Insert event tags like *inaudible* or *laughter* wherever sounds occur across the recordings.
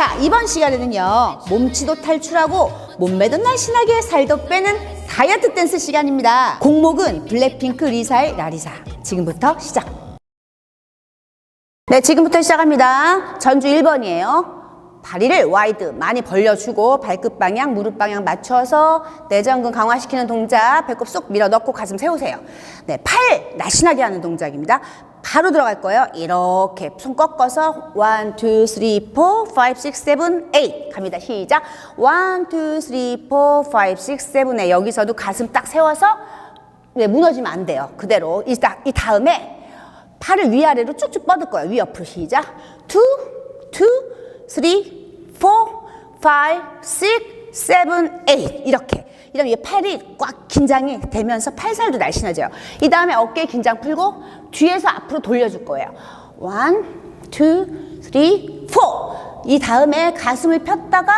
자, 이번 시간에는요, 몸치도 탈출하고 몸매도 날씬하게 살도 빼는 다이어트 댄스 시간입니다. 곡목은 블랙핑크 리사의 라리사. 지금부터 시작. 네, 지금부터 시작합니다. 전주 1번이에요. 다리를 와이드 많이 벌려주고 발끝 방향, 무릎 방향 맞춰서 내전근 강화시키는 동작, 배꼽 쏙 밀어 넣고 가슴 세우세요. 네, 팔 날씬하게 하는 동작입니다. 바로 들어갈 거예요. 이렇게 손 꺾어서 1, 2, 3, 4, 5, 6, 7, 8 갑니다. 시작. 1, 2, 3, 4, 5, 6, 7, 8 여기서도 가슴 딱 세워서 네, 무너지면 안 돼요. 그대로. 이, 딱, 이 다음에 팔을 위아래로 쭉쭉 뻗을 거예요. 위 옆으로 시작. 2, 2, 3, 4, 5, 6, 7, 8 이렇게. 이러면 이 팔이 꽉 긴장이 되면서 팔살도 날씬해져요. 이 다음에 어깨 긴장 풀고 뒤에서 앞으로 돌려줄 거예요. 1, 2, 3, 4. 이 다음에 가슴을 폈다가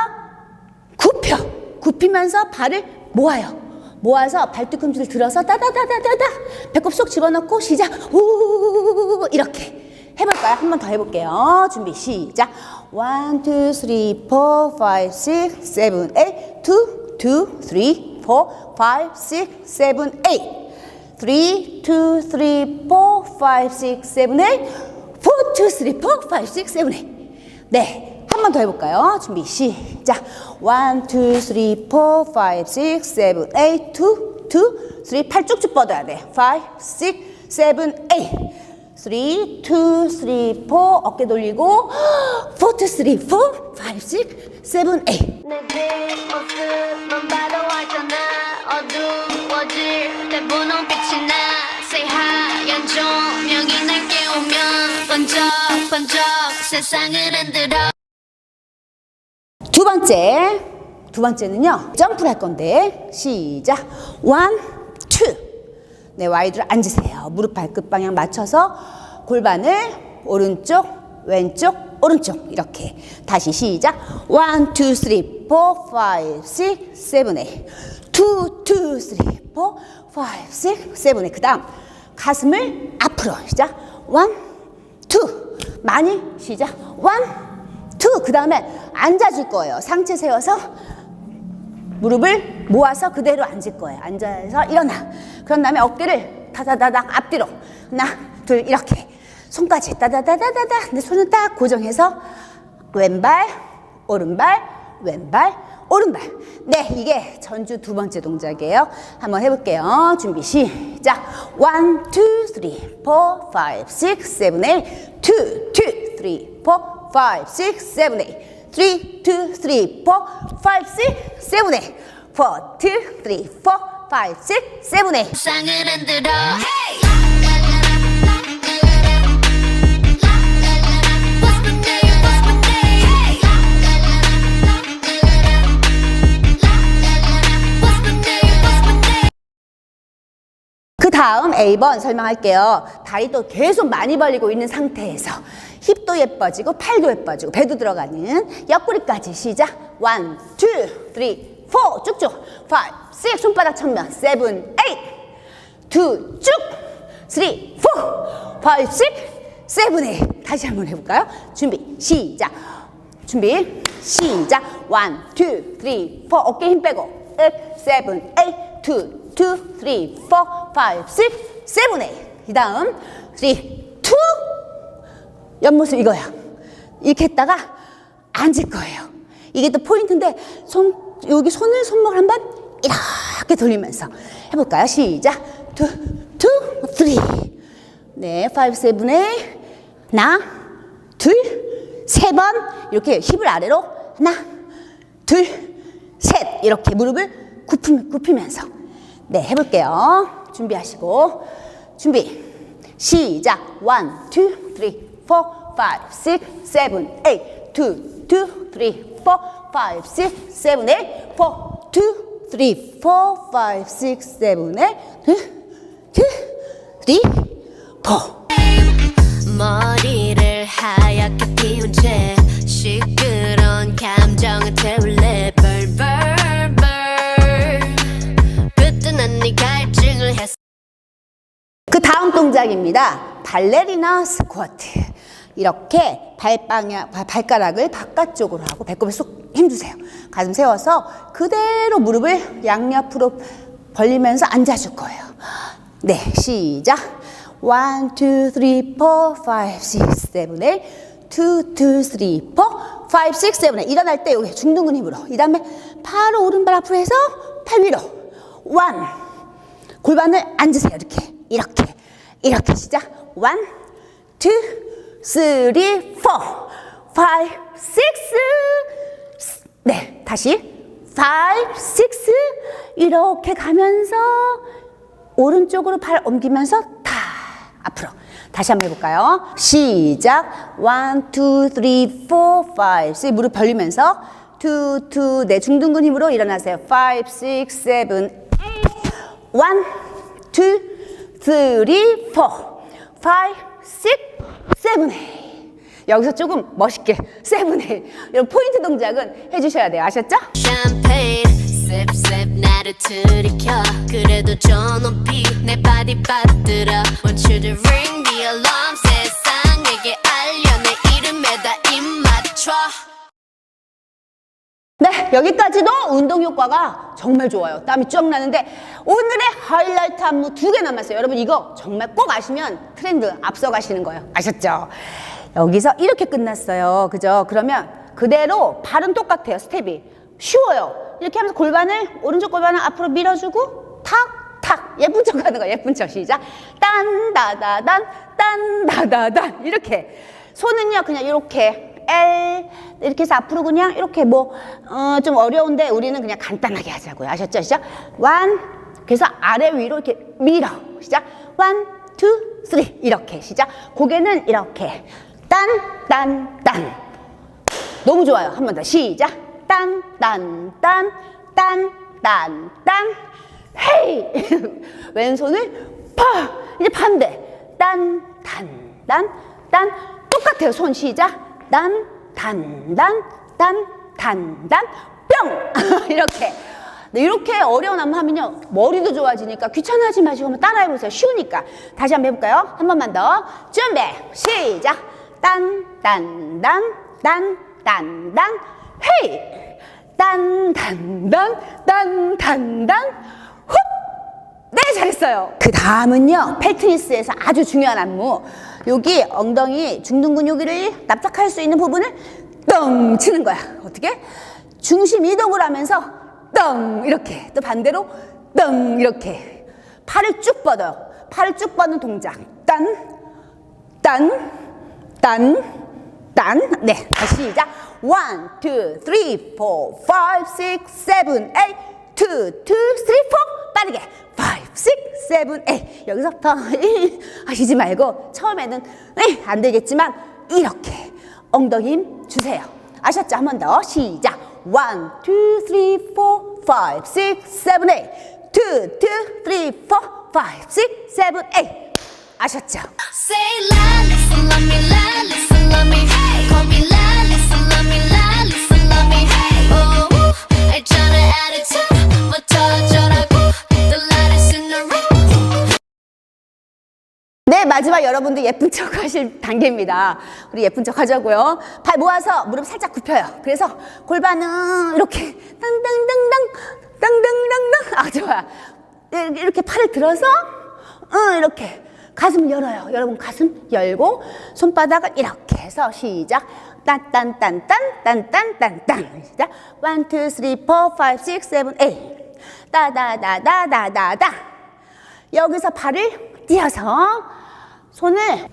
굽혀. 굽히면서 발을 모아요. 모아서 발뒤꿈치를 들어서 따다다다다다 배꼽 쏙 집어넣고 시작 우 이렇게 해볼까요? 한 번 더 해볼게요. 준비 시작 1, 2, 3, 4, 5, 6, 7, 8 2, 2, 3, 4, 5, 6, 7, 8 3, 2, 3, 4, 5, 6, 7, 8 4, 2, 3, 4, 5, 6, 7, 8 네. 한 번 더 해볼까요? 준비, 시작. 1, 2, 3, 4, 5, 6, 7, 8, 2, 2, 3, 팔 쭉쭉 뻗어야 돼. 5, 6, 7, 8. 3, 2, 3, 4, 어깨 돌리고 4, 2, 3, 4, 5, 6, 7, 8. 내 뒷모습만 봐도 알잖아 어두워질 때 분홍빛이 나 Say 하얀 조명이 날 깨우면 번쩍번쩍 세상을 흔들어 두 번째, 두 번째는요, 점프를 할 건데, 시작. 원, 투. 네, 와이드로 앉으세요. 무릎 발끝 방향 맞춰서 골반을 오른쪽, 왼쪽, 오른쪽. 이렇게. 다시 시작. 원, 투, 쓰리, 포, 파이브, 식, 세븐, 에잇. 투, 투, 쓰리, 포, 파이브, 식, 세븐, 에잇. 그 다음, 가슴을 앞으로. 시작. 원, 투. 많이 시작. 원, 투. 그 다음에 앉아줄 거예요. 상체 세워서 무릎을 모아서 그대로 앉을 거예요. 앉아서 일어나. 그런 다음에 어깨를 다다다닥 앞뒤로. 하나, 둘, 이렇게. 손까지 따다다다다다. 내 손을 딱 고정해서 왼발, 오른발, 왼발, 오른발. 네, 이게 전주 두 번째 동작이에요. 한번 해볼게요. 준비, 시작. 1, 2, 3, 4, 5, 6, 7, 8. 2, 2, 3, 4, 5, 6, 7, 8. 3, 2, 3, 4, 5, 6, 7, 8. 4, 2, 3, 4, 5, 6, 7, 8. 세상을 흔들어 다음 A번 설명할게요. 다리도 계속 많이 벌리고 있는 상태에서 힙도 예뻐지고 팔도 예뻐지고 배도 들어가는 옆구리까지 시작. 1, 2, 3, 4 쭉쭉. 5, 6 손바닥 7, 8 2 쭉. 3, 4 5, 6 7, 8 다시 한번 해볼까요? 준비 시작. 준비 시작. 1, 2, 3, 4 어깨 힘 빼고. 8, 7, 8 2, 2, 3, 4, 5, 6, 7, 8. 그 다음 3, 2 옆모습 이거야. 이렇게 했다가 앉을 거예요. 이게 또 포인트인데 손 여기 손을 손목을 한번 이렇게 돌리면서 해볼까요? 시작. 2, 2, 3. 네, 5, 7에 하나, 둘, 세 번 이렇게 힙을 아래로 하나, 둘, 셋 이렇게 무릎을 굽히, 굽히면서 네 해볼게요. 준비하시고. 준비. 시작. 1, 2, 3, 4, 5, 6, 7, 8 2, 2, 3, 4, 5, 6, 7, 8 4, 2, 3, 4, 5, 6, 7, 8 2, 2, 3, 4 머리를 하얗게 피운 채 시끄러운 감정을 태울래. 벌벌벌 동작입니다. 발레리나 스쿼트. 이렇게 발방향, 발- 발가락을 바깥쪽으로 하고 배꼽에 쏙 힘주세요. 가슴 세워서 그대로 무릎을 양옆으로 벌리면서 앉아줄 거예요. 네, 시작. 1, 2, 3, 4, 5, 6, 7, 8. 2, 2, 3, 4, 5, 6, 7, 8. 일어날 때 여기 중둔근 힘으로. 이 다음에 바로 오른발 앞으로 해서 팔 위로. 1. 골반을 앉으세요. 이렇게. 이렇게. 이렇게 시작. 1, 2, 3, 4, 5, 6. 네, 다시. 5, 6. 이렇게 가면서 오른쪽으로 팔 옮기면서 다 앞으로 다시 한번 해볼까요? 시작 1, 2, 3, 4, 5, 6 무릎 벌리면서 2, 2, 네 중둔근 힘으로 일어나세요 5, 6, 7, 8 1, 2, 3, 4, 5, 6, 7, 8 여기서 조금 멋있게 7, 8 이런 포인트 동작은 해주셔야 돼요. 아셨죠? 샴페인 sip 나를 들이켜. 그래도 저 높이 내 바디 받들어 Want you to ring the alarm 세상에게 알려. 내 이름에다 입 맞춰. 네, 여기까지도 운동 효과가 정말 좋아요. 땀이 쫙 나는데 오늘의 하이라이트 안무 두 개 남았어요. 여러분 이거 정말 꼭 아시면 트렌드 앞서가시는 거예요. 아셨죠? 여기서 이렇게 끝났어요. 그죠? 그러면 그대로 발은 똑같아요. 스텝이. 쉬워요. 이렇게 하면서 골반을 오른쪽 골반을 앞으로 밀어주고 탁 탁 예쁜 척 하는 거예요. 예쁜 척 시작. 딴다다단 딴다다단 이렇게 손은요 그냥 이렇게 L 이렇게 해서 앞으로 그냥 이렇게 뭐좀 어려운데 우리는 그냥 간단하게 하자고요. 아셨죠? 시작. 원 그래서 아래 위로 이렇게 밀어 시작. 원, 투, 쓰리 이렇게 시작. 고개는 이렇게 딴 딴 딴. 너무 좋아요. 한 번 더 시작. 딴, 딴, 딴, 딴, 딴, 딴. 헤이! *laughs* 왼손을 파! 이제 반대. 딴, 단, 단, 딴. 똑같아요. 손 시작. 딴, 단, 단, 딴, 단, 단, 뿅! *laughs* 이렇게. 네, 이렇게 어려운 안무 하면요. 머리도 좋아지니까 귀찮아하지 마시고 한번 따라해보세요. 쉬우니까. 다시 한번 해볼까요? 한 번만 더. 준비. 시작. 딴, 딴, 단, 딴, 딴, 단, 헤이! 딴, 단, 단, 딴, 단, 단, 훅! 네, 잘했어요. 그 다음은요, 펠트니스에서 아주 중요한 안무. 여기 엉덩이 중둔근 여기를 납작할 수 있는 부분을 떵 치는 거야. 어떻게? 중심 이동을 하면서 떵 이렇게 또 반대로 떵 이렇게 팔을 쭉 뻗어요. 팔을 쭉 뻗는 동작. 딴, 딴, 딴, 딴. 네, 다시 시작. 1, 2, 3, 4, 5, 6, 7, 8. 2, 2, 3, 4. 빠르게. 5, 6, 7, 8. 여기서 더 하시지 말고 처음에는 네, 안 되겠지만 이렇게 엉덩이 힘 주세요. 아셨죠? 한 번 더 시작. 1, 2, 3, 4, 5, 6, 7, 8. 2, 2, 3, 4, 5, 6, 7, 8. 아셨죠? Say la, listen, love me, la, listen, love me. Call me la, 네, 마지막 여러분들 예쁜 척 하실 단계입니다. 우리 예쁜 척 하자고요. 발 모아서 무릎 살짝 굽혀요. 그래서 골반은 이렇게 땅땅땅땅 땅땅땅땅 아 좋아. 이렇게 팔을 들어서 응, 이렇게 가슴 열어요. 여러분 가슴 열고 손바닥을 이렇게 해서 시작. 딴딴딴딴 딴딴딴딴 시작. 1 2 3 4 5 6 7 8 따다다다다다다 여기서 발을 띄어서 손을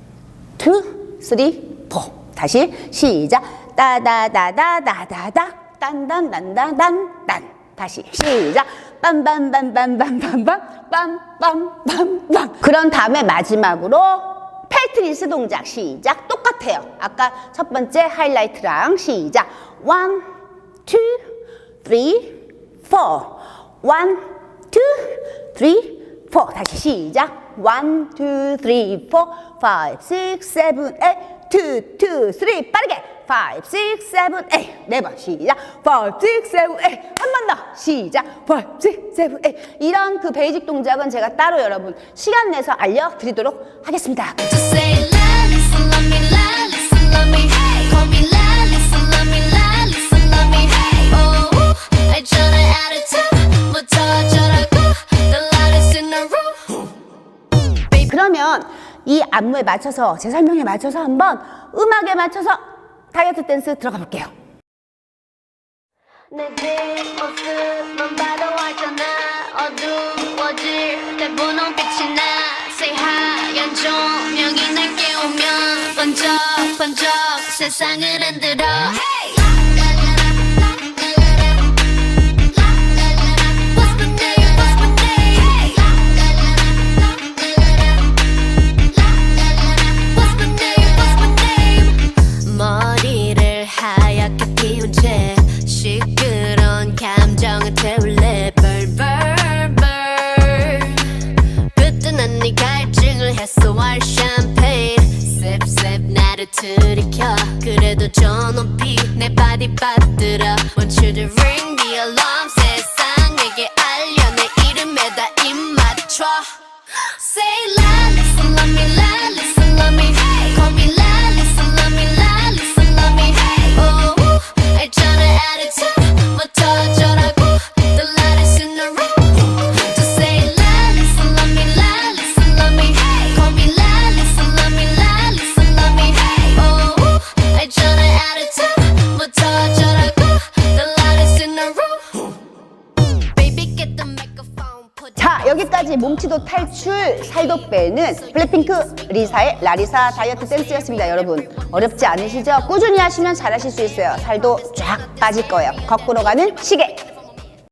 투, 쓰리, 포. 다시 시작. 따다다다다다다 딴딴딴딴딴딴. 다시 시작. 빰빰빰빰빰빰빰 빰빰빰빰. 그런 다음에 마지막으로 펠트니스 동작 시작. 똑같아요. 아까 첫 번째 하이라이트랑 시작. 원, 투, 쓰리, 포. 원, 투, 포. 다시 시작. 원, 투, 쓰리, 포, 파이브, 식스, 세븐, 에잇, 투, 투, 쓰리, 빠르게. 파이브, 식스, 세븐, 에잇. 네번 시작. 파이브, 식스, 세븐, 에잇. 한번 더. 시작. 파이브, 식스, 세븐, 에잇. 이런 그 베이직 동작은 제가 따로 여러분 시간 내서 알려드리도록 하겠습니다. 이 안무에 맞춰서 제 설명에 맞춰서 한번 음악에 맞춰서 다이어트 댄스 들어가 볼게요. 내 뒷모습만 봐도 알잖아. 어두워질 때 분홍빛이 나. Say 하얀 조명이 날 깨우면 번쩍 번쩍 세상을 흔들어 맞춰 Say la, listen, love me, la, listen, love me. 몸치도 탈출, 살도 빼는 블랙핑크 리사의 라리사 다이어트 댄스였습니다, 여러분. 어렵지 않으시죠? 꾸준히 하시면 잘하실 수 있어요. 살도 쫙 빠질 거예요. 거꾸로 가는 시계.